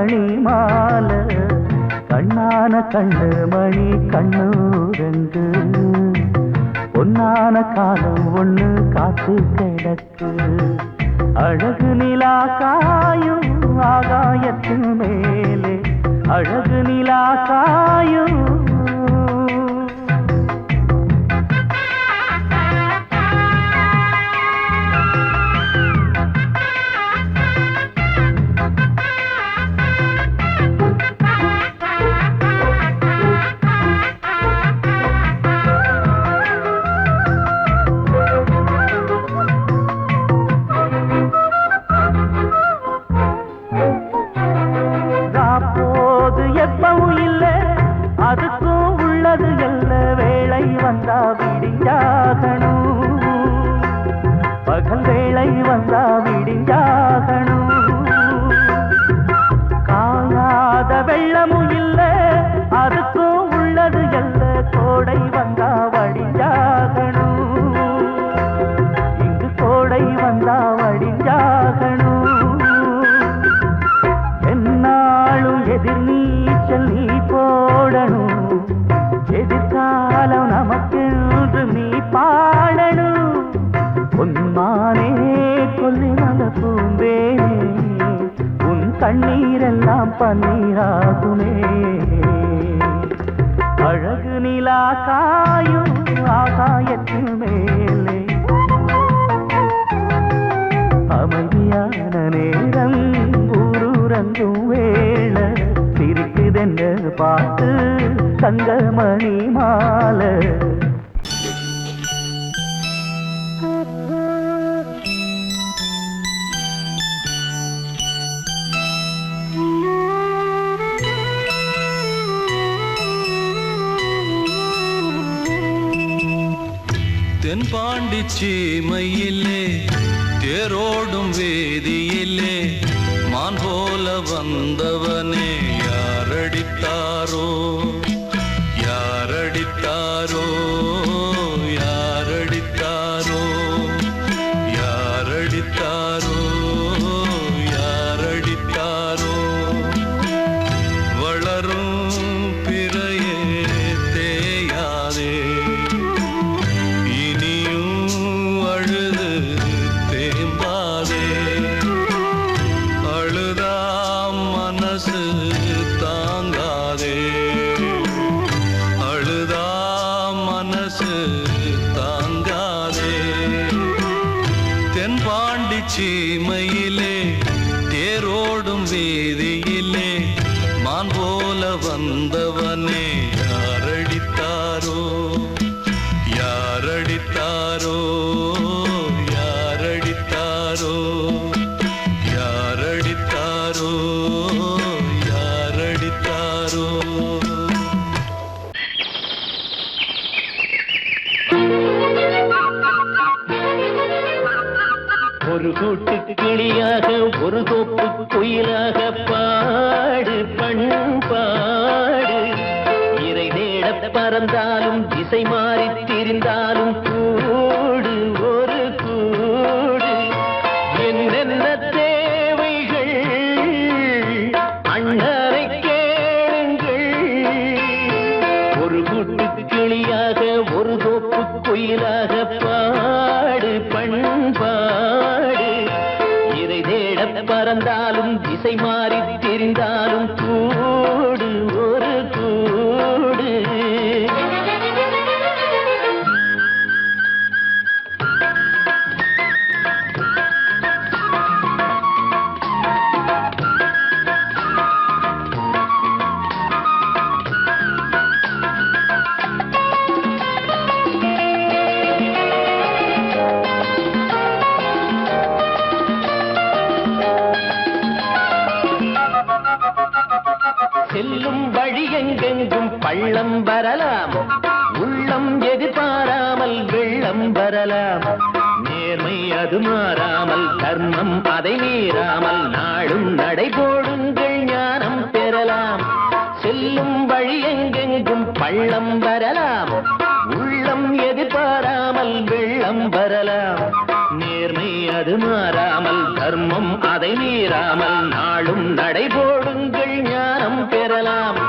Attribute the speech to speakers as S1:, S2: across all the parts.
S1: மணி மால கண்ணான கண்ணு மணி கண்ணு ரெண்டு பொன்னான காலம் ஒண்ணு காத்து கிடக்கு. அழகு நிலா காயும் ஆகாயத்தின் மேலே. அழகு நிலா காயும் பகல் வந்தா விடிஞ்சா கண்ணீரெல்லாம் பன்னீராகுமே. அழகு நிலா காயும் ஆகாயத்தில் மேலே. அமைதியான நேரம் ஊரூரங்கும் வேள. சிரிக்குதென்ன பார்த்து தங்கமணி மாலை. கிளியாக ஒரு தோப்பு குயிலாக பாடு பண்பாடு இறை தேட பறந்தாலும் திசை மாறி திரிந்தாலும் பறந்தாலும் திசை மாறி திரிந்தாலும்
S2: அது மாறாமல் தர்மம் அதை மீறாமல் நாளும் நடைபோடுங்கள் ஞானம் பெறலாம். செல்லும் வழி எங்கெங்கும் பள்ளம் வரலாம். உள்ளம் எதிர்பாராமல் வெள்ளம் வரலாம். நேர்மை அது மாறாமல் தர்மம் அதை மீறாமல் நாளும் நடைபோடுங்கள் ஞானம் பெறலாம்.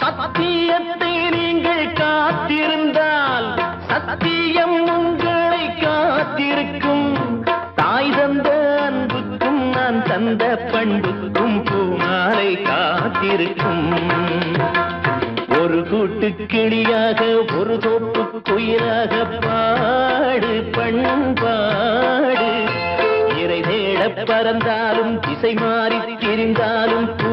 S2: சத்தியத்தை நீங்கள் காத்திருந்தால் சத்தியம் உங்கள் காத்திருக்கும். தாய் தந்த அன்புக்கும் நான் தந்த பண்புக்கும் பூமாலை காத்திருக்கும். ஒரு கூட்டு கிளியாக ஒரு தோப்பு குயிலாக பாடு பண்பாடு. இறை தேட பறந்தாலும் திசை மாறி திரிந்தாலும் பூ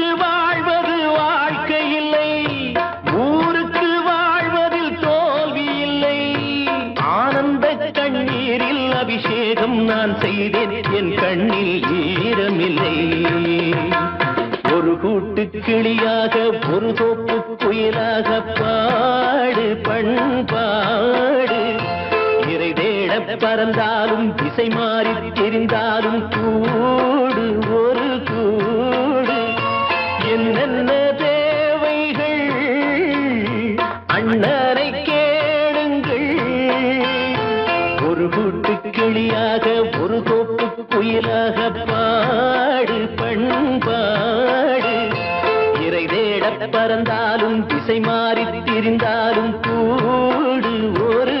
S2: ஒரு கூட்டு கிளியாக ஒரு தோப்பு புயலாக பாடு பண்பாடு. இறை தேட பறந்தாலும் திசை மாறி தெரிந்தாலும் கூடு ஒரு கூடு. என்னென்ன உயிராக பாடு பண்பாடு. இறை தேட பறந்தாலும் திசை மாறி திரிந்தாலும் கூடு. ஒரு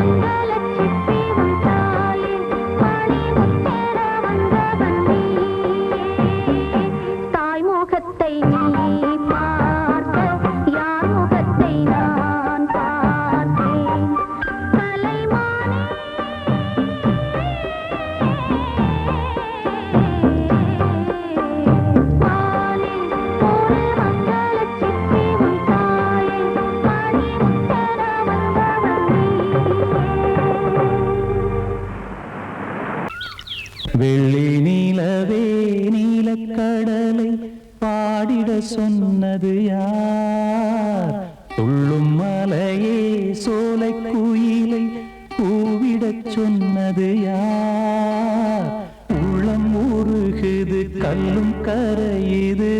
S3: అందాల చెప్పి ఉంటా. சோலை குயிலை கூவிடச் சொன்னது யார்? உளம் உருகுது கல்லும் கரையுது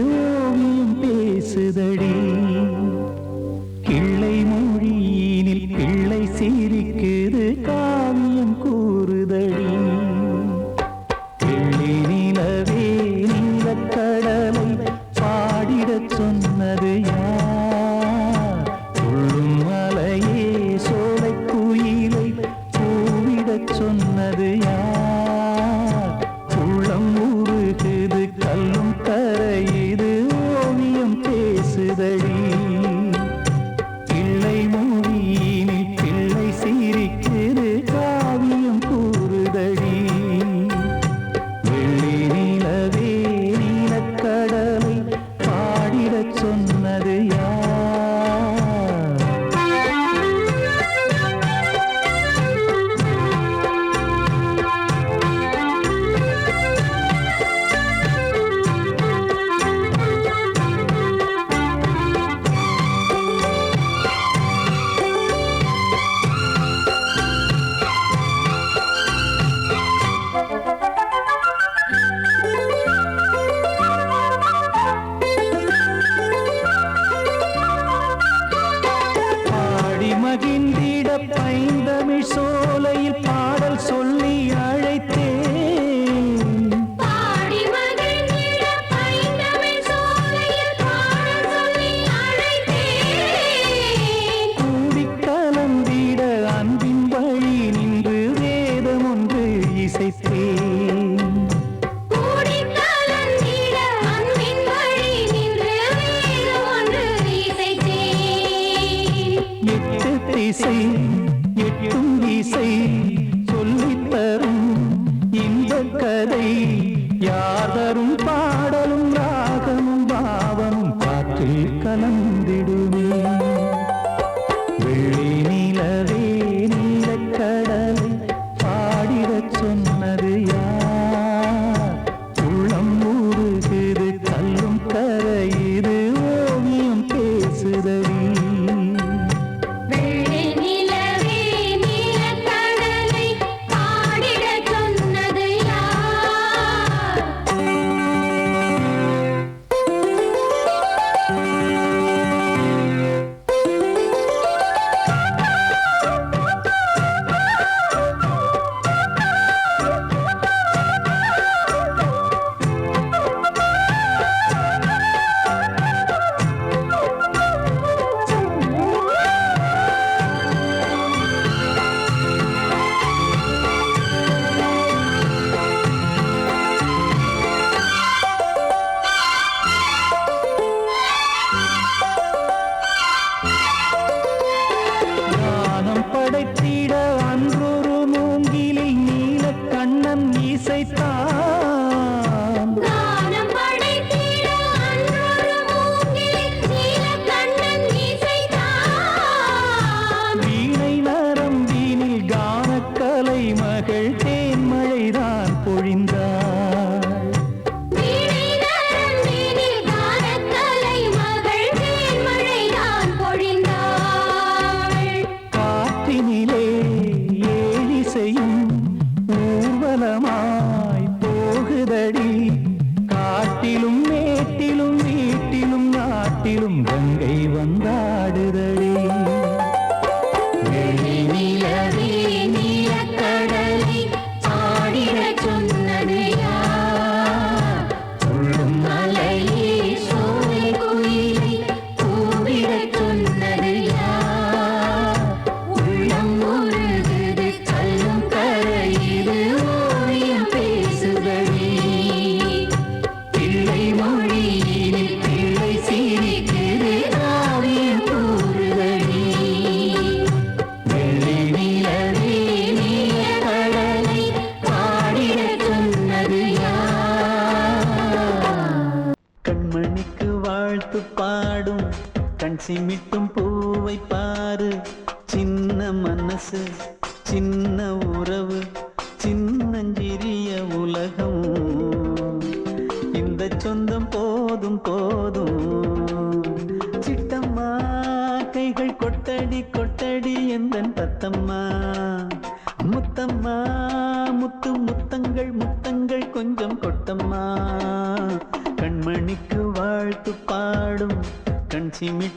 S3: மகிழ்ந்திட பயன்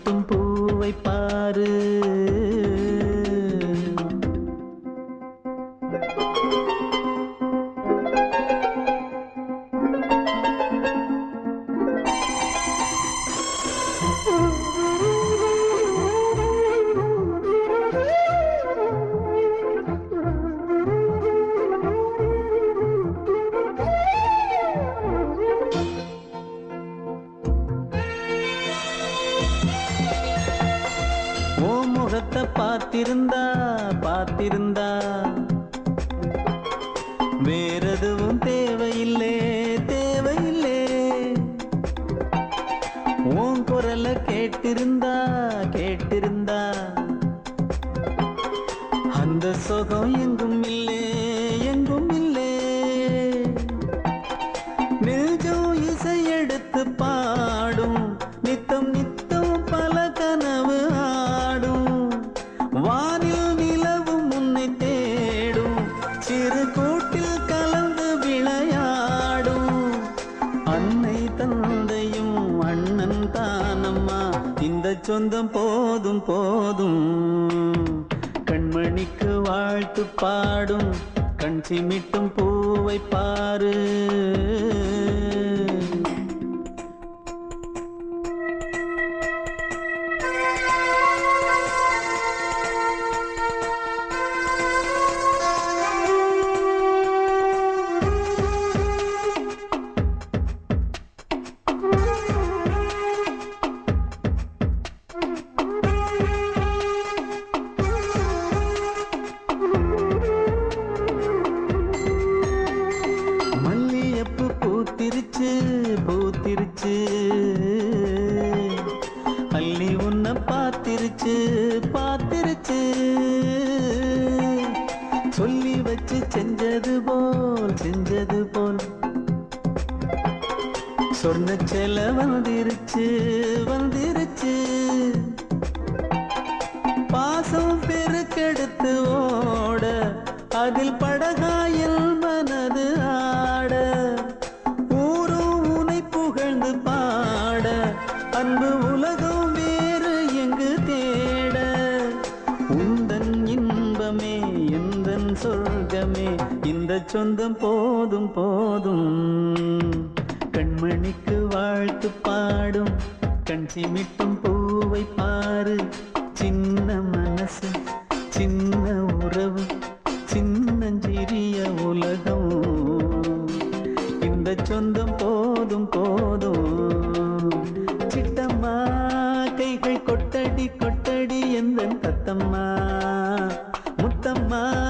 S3: பூட்டும் பூவை பாரு. கேட்டிருந்தா கேட்டிருந்தா. அந்த சுகம் எங்கும் இல்லை. கஞ்சி மிட்டும் பூவை பாரு.
S4: அதில் படகாயில் மனது ஆட ஊரும் உனை புகழ்ந்து பாட அன்பு உலகம் வேறு எங்கு தேட. உந்தன் இன்பமே எந்தன் சொர்க்கமே இந்த சொந்தம் போதும் போதும். கண்மணிக்கு வாழ்த்து பாடும் கண் சிமிட்டும் கொட்டடி கொட்டடி எந்த தத்தம்மா முத்தம்மா.